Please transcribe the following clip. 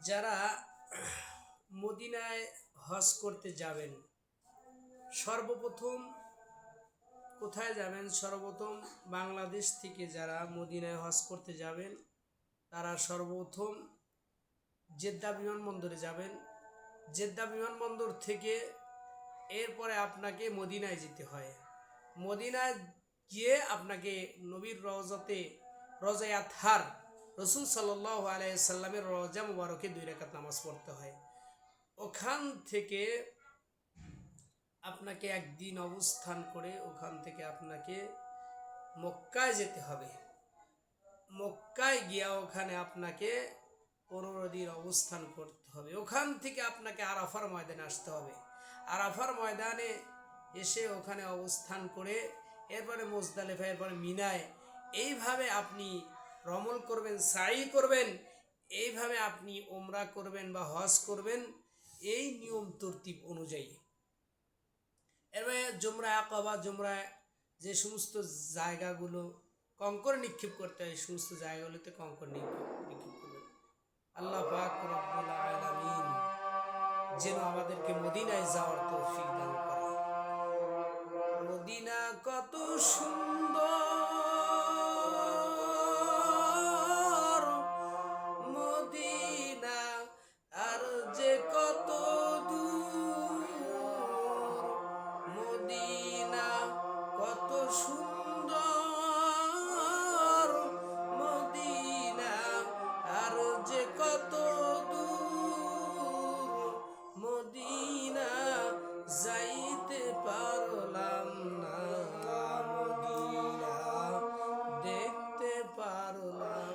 যারা মদিনায় হজ করতে যাবেন, সর্বপ্রথম কোথায় যাবেন? সর্বপ্রথম বাংলাদেশ থেকে যারা মদিনায় হজ করতে যাবেন, তারা সর্বপ্রথম জেদ্দা বিমানবন্দরে যাবেন। জেদ্দা বিমানবন্দর থেকে এরপরে আপনাকে মদিনায় যেতে হয়। মদিনায় গিয়ে আপনাকে নবীর রওজাতে রোজায় আথার রসুল সাল্লাহ আলাইসাল্লামের রজা মুবারকে দুই রেখাত নামাজ পড়তে হয়। ওখান থেকে আপনাকে একদিন অবস্থান করে ওখান থেকে আপনাকে মক্কায় যেতে হবে। মক্কায় গিয়া ওখানে আপনাকে পনেরো দিন অবস্থান করতে হবে। ওখান থেকে আপনাকে আরাফার ময়দানে আসতে হবে। আরাফার ময়দানে এসে ওখানে অবস্থান করে, এরপরে মোজদালেফা, এরপরে মিনায়, এইভাবে আপনি রমল করবেন সাই করবেন, এইভাবে আপনি ওমরা করবেন বা হজ করবেন, এই নিয়ম তরতিব অনুযায়ী। এরপরে জমরা আকাবা, জমরা যে সমস্ত জায়গাগুলো কঙ্কর নিক্ষেপ করতে হয়, সমস্ত জায়গাগুলোতে কঙ্কর নিক্ষেপ করবেন। আল্লাহ আলামিন যেন আমাদেরকে মদিনায় যাওয়ার তৌফিক দান করে। মদিনা কত সুন্দর মদিনা কত সুন্দর মদিনা আর যে কত দূর যাইতে পারলাম না। মদিনা দেখতে পারলাম